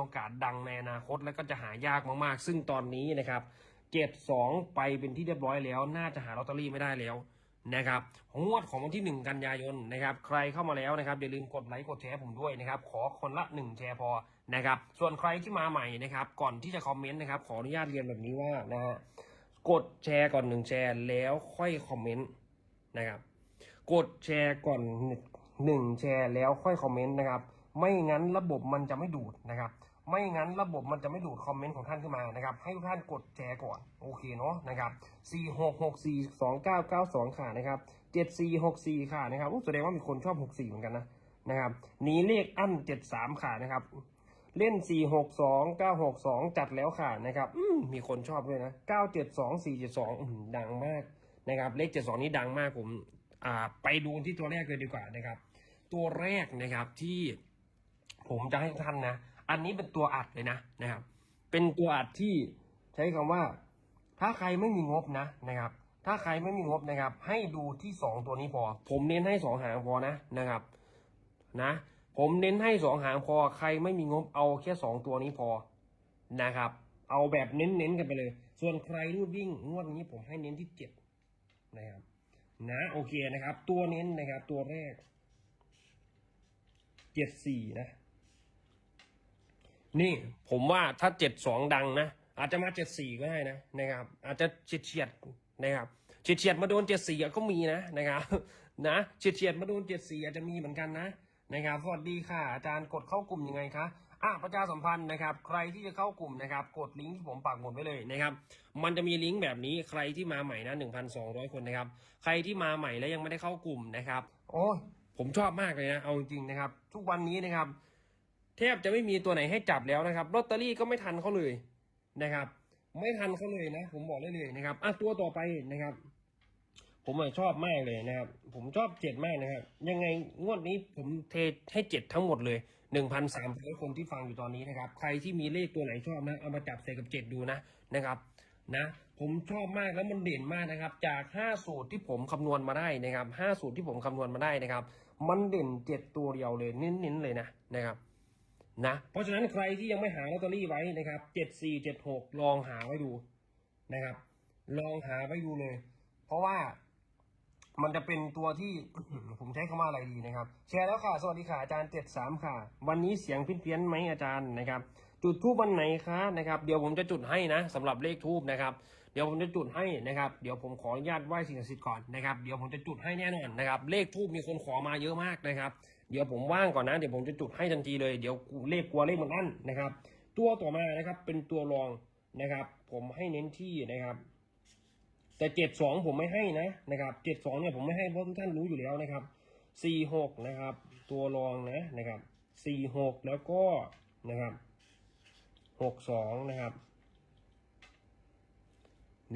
โอกาสดังในอนาคต แล้วก็จะหายากมากๆ ซึ่งตอนนี้นะครับเจ็ดสองไปเป็นที่เรียบร้อยแล้ว น่าจะหาลอตเตอรี่ไม่ได้แล้วนะครับงวดของวันที่หนึ่งกันยายนนะครับ ใครเข้ามาแล้วนะครับอย่าลืมกดไลค์กดแชร์ผมด้วยนะครับ ขอคนละหนึ่งแชร์พอนะครับ ส่วนใครที่มาใหม่นะครับ ก่อนที่จะคอมเมนต์นะครับ ขออนุญาตเรียนแบบนี้ว่านะฮะกดแชร์ก่อนหนึ่งแชร์แล้วค่อยคอมเมนต์นะครับ กดแชร์ก่อนหนึ่งแชร์แล้วค่อยคอมเมนต์นะครับ ไม่งั้นระบบมันจะไม่ดูดนะครับ ไม่งั้นระบบมันจะไม่ดูดคอมเมนต์ของท่านขึ้นมานะครับ ให้ทุกท่านกดแชร์ก่อน โอเคเนาะนะครับสี่หกหกสี่สองเก้าเก้าสองค่ะนะครับเจ็ดสี่หกสี่ค่ะนะครับอุ๊ยแสดงว่ามีคนชอบหกสี่เหมือนกันนะนะครับหนีเลขอั้นเจ็ดสามค่ะนะครับ เล่น4 6 2 9 6 2จัดแล้วค่ะนะครับอืมมีคนชอบด้วยนะ9 7 2 4 7 2อืมดังมากนะครับเลข72นี้ดังมากผมอ่าไปดูที่ตัวแรกเลยดีกว่านะครับ ตัวแรกนะครับที่ผมจะให้ท่านนะ อันนี้เป็นตัวอัดเลยนะนะครับ เป็นตัวอัดที่ใช้คำว่า ถ้าใครไม่มีงบนะนะครับ ถ้าใครไม่มีงบนะครับ ให้ดูที่สองตัวนี้พอ ผมเน้นให้สองหางพอนะนะครับ นะ ผมเน้นให้สองหางพอใครไม่มีงบเอาแค่สองตัวนี้พอนะครับ เอาแบบเน้นๆกันไปเลย ส่วนใครรูดวิ่งงวดนี้ผมให้เน้นที่เจ็ดนะครับนะโอเคนะครับ ตัวเน้นนะครับ ตัวแรกเจ็ดสี่นะ นี่ผมว่าถ้าเจ็ดสองดังนะ อาจจะมาเจ็ดสี่ก็ได้นะนะครับ อาจจะเฉียดเฉียดนะครับเฉียดเฉียดมาโดนเจ็ดสี่ก็มีนะนะครับนะเฉียดเฉียดมาโดนเจ็ดสี่อาจจะมีเหมือนกันนะนะครับสวัสดีค่ะ อาจารย์กดเข้ากลุ่มยังไงคะอะประชาสัมพันธ์นะครับ ใครที่จะเข้ากลุ่มนะครับ กดลิงก์ที่ผมปักหมดไว้เลยนะครับ มันจะมีลิงก์แบบนี้ใครที่มาใหม่นะหนึ่งพันสองร้อยคนนะครับ ใครที่มาใหม่แล้วยังไม่ได้เข้ากลุ่มนะครับ โอ้ผมชอบมากเลยนะ เอาจริงๆนะครับ ทุกวันนี้นะครับ แทบจะไม่มีตัวไหนให้จับแล้วนะครับลอตเตอรี่ก็ไม่ทันเขาเลยนะครับ ไม่ทันเขาเลยนะ ผมบอกได้เลยนะครับอะตัวต่อไปนะครับ ผมชอบมากเลยนะครับ ผมชอบเจ็ดมากนะครับ ยังไงงวดนี้ผมเทให้เจ็ดทั้งหมดเลยหนึ่งพันสามร้อยคนที่ฟังอยู่ตอนนี้นะครับ ใครที่มีเลขตัวไหนชอบนะเอามาจับใส่กับเจ็ดดูนะนะครับนะผมชอบมากแล้วมันเด่นมากนะครับ จากห้าสูตรที่ผมคำนวณมาได้นะครับห้าสูตรที่ผมคำนวณมาได้นะครับ มันเด่นเจ็ดตัวเดียวเลยเน้นๆเลยนะนะครับ นะเพราะฉะนั้นใครที่ยังไม่หาลอตเตอรี่ไว้นะครับเจ็ดสี่เจ็ดหกลองหาไว้ดูนะครับ ลองหาไว้ดูเลย เพราะว่ามันจะเป็นตัวที่ผมใช้คำว่าอะไรดีนะครับ แชร์แล้วค่ะ สวัสดีค่ะอาจารย์เจ็ดสามค่ะ วันนี้เสียงพิเพี้ยนไหมอาจารย์นะครับ จุดทูบวันไหนคะนะครับ เดี๋ยวผมจะจุดให้นะสำหรับเลขทูบนะครับ เดี๋ยวผมจะจุดให้นะครับ เดี๋ยวผมขออนุญาตไหว้สิ่งศักดิ์สิทธิ์ก่อนนะครับ เดี๋ยวผมจะจุดให้แน่นอนนะครับ เลขทูบมีคนขอมาเยอะมากนะครับ เดี๋ยวผมว่างก่อนนะ เดี๋ยวผมจะจุดให้ทันทีเลย เดี๋ยวเลขกลัวเลขมันอั้นนะครับ ตัวต่อมานะครับ เป็นตัวรองนะครับ ผมให้เน้นที่นะครับ แต่เจ็ดสองผมไม่ให้นะนะครับเจ็ดสองเนี่ยผมไม่ให้เพราะทุกท่านรู้อยู่แล้วนะครับสี่หกนะครับ ตัวรองนะนะครับสี่หกแล้วก็นะครับหกสองนะครับ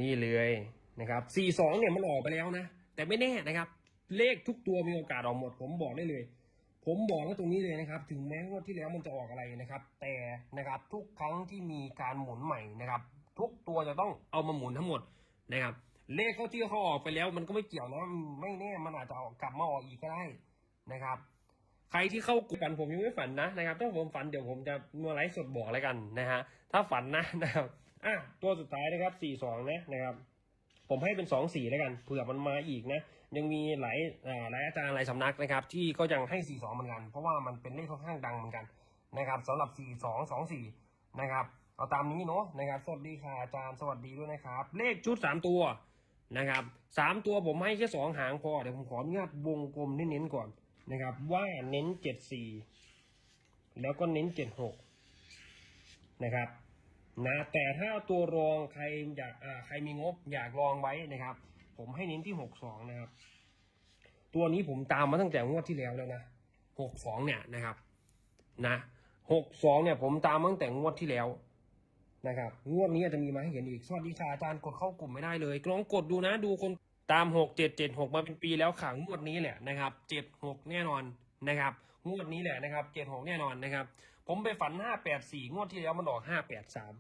นี่เลยนะครับสี่สองเนี่ยมันออกไปแล้วนะ แต่ไม่แน่นะครับ เลขทุกตัวมีโอกาสออกหมด ผมบอกได้เลย ผมบอกไว้ตรงนี้เลยนะครับ ถึงแม้ว่าที่แล้วมันจะออกอะไรนะครับ แต่นะครับทุกครั้งที่มีการหมุนใหม่นะครับ ทุกตัวจะต้องเอามาหมุนทั้งหมดนะครับ เลขเขาที่เขาออกไปแล้วมันก็ไม่เกี่ยวนะไม่แน่มันอาจจะออกกลับมาออกอีกก็ได้นะครับ ใครที่เข้ากลุ่มกันผมยังไม่ฝันนะนะครับ ถ้าผมฝันเดี๋ยวผมจะมาไลฟ์สดบอกอะไรกันนะฮะถ้าฝันนะนะครับอะตัวสุดท้ายนะครับสี่สองนะนะครับ ผมให้เป็นสองสี่แล้วกันเผื่อมันมาอีกนะยังมีหลายอาหลายอาจารย์หลายสำนักนะครับ ที่ก็ยังให้สี่สองเหมือนกัน เพราะว่ามันเป็นเลขค่อนข้างดังเหมือนกันนะครับสำหรับสี่สองสองสี่นะครับเอาตามนี้เนาะนะครับ สวัสดีค่ะอาจารย์สวัสดีด้วยนะครับ เลขชุดสามตัวนะครับสามตัวผมให้แค่สองหางพอเดี๋ยวผมขออนุญาตวงกลมเน้นๆก่อนนะครับ ว่าเน้นเจ็ดสี่แล้วก็เน้นเจ็ดหกนะครับนะแต่ถ้าตัวรองใครอยากอ่าใครมีงบอยากลองไว้นะครับ ผมให้เน้นที่หกสองนะครับ ตัวนี้ผมตามมาตั้งแต่งวดที่แล้วแล้วนะหกสองเนี่ยนะครับนะหกสองเนี่ย ผมตามมาตั้งแต่งวดที่แล้วนะครับ งวดนี้อาจจะมีมาให้เห็นอีกสวัสดีค่ะอาจารย์กดเข้ากลุ่มไม่ได้เลยลองกดดูนะดูคนตามหกเจ็ดเจ็ดหกมาเป็นปีแล้วขังงวดนี้แหละนะครับเจ็ดหกแน่นอนนะครับ งวดนี้แหละนะครับเจ็ดหกแน่นอนนะครับ ผมไปฝันห้าแปดสี่งวดที่แล้วมันออกห้าแปดสาม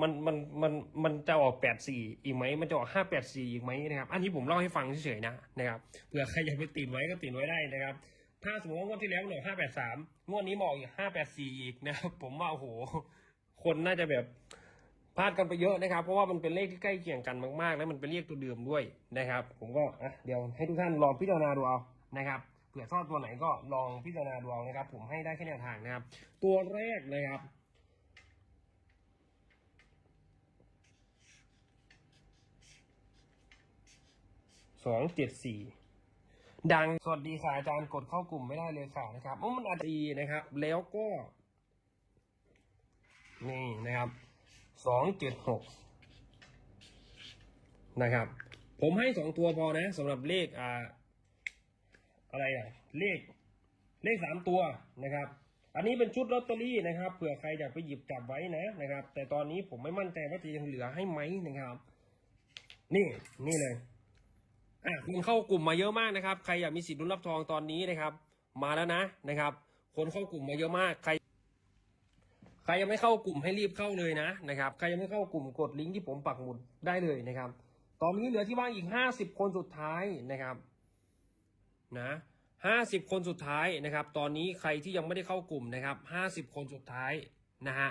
มันมันมันมันจะออกแปดสี่อีกไหม มันจะออกห้าแปดสี่อีกไหมนะครับ อันนี้ผมเล่าให้ฟังเฉยๆนะนะครับเผื่อใครอยากไปติดไว้ก็ติดไว้ได้นะครับ ถ้าสมมติว่างวดที่แล้วเนี่ยห้าแปดสามงวดนี้มาออกอีกห้าแปดสี่อีกนะครับผมว่าโอ้โห คนน่าจะแบบพลาดกันไปเยอะนะครับ เพราะว่ามันเป็นเลขที่ใกล้เคียงกันมากๆ แล้วมันเป็นเลขตัวเดิมด้วยนะครับ ผมก็อะเดี๋ยวให้ทุกท่านลองพิจารณาดูเอานะครับเผื่อชอบตัวไหนก็ลองพิจารณาดูเอานะครับ ผมให้ได้แค่แนวทางนะครับ ตัวแรกนะครับ องเจ็ดสี่ดังสวัสดีค่ะอาจารย์กดเข้ากลุ่มไม่ได้เลยค่ะนะครับมันอาจจะีนะครับ แล้วก็ นี่นะครับสองเจ็ดหกนะครับ ผมให้สองตัวพอนะสำหรับเลขอ่า อะไรอะ เลข เลขสามตัวนะครับ อันนี้เป็นชุดลอตเตอรี่นะครับเผื่อใครอยากไปหยิบจับไว้นะนะครับ แต่ตอนนี้ผมไม่มั่นใจว่าจะยังเหลือให้ไหมนะครับ นี่นี่เลย คนเข้ากลุ่มมาเยอะมากนะครับ ใครอยากมีสิทธิ์ลุ้นรับทองตอนนี้นะครับ มาแล้วนะนะครับ คนเข้ากลุ่มมาเยอะมาก ใคร ใครยังไม่เข้ากลุ่มให้รีบเข้าเลยนะนะครับ ใครยังไม่เข้ากลุ่มกดลิงก์ที่ผมปักหมุดได้เลยนะครับ ตอนนี้เหลือที่ว่างอีกห้าสิบคนสุดท้ายนะครับ นะห้าสิบคนสุดท้ายนะครับ ตอนนี้ใครที่ยังไม่ได้เข้ากลุ่มนะครับห้าสิบคนสุดท้ายนะฮะ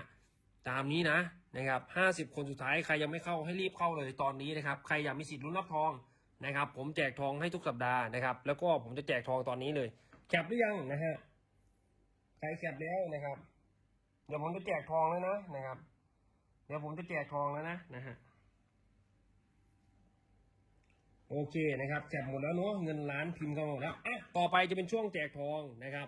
ตามนี้นะนะครับห้าสิบคนสุดท้ายใครยังไม่เข้าให้รีบเข้าเลยตอนนี้นะครับ ใครอยากมีสิทธิ์ลุ้นรับทอง นะครับผมแจกทองให้ทุกสัปดาห์นะครับ แล้วก็ผมจะแจกทองตอนนี้เลยแคปหรือยังนะฮะใครแคปแล้วนะครับ เดี๋ยวผมจะแจกทองแล้วนะนะครับ เดี๋ยวผมจะแจกทองแล้วนะนะฮะโอเคนะครับแจกหมดแล้วเนาะเงินล้านพิมพ์เข้าหมดแล้วอะต่อไปจะเป็นช่วงแจกทองนะครับ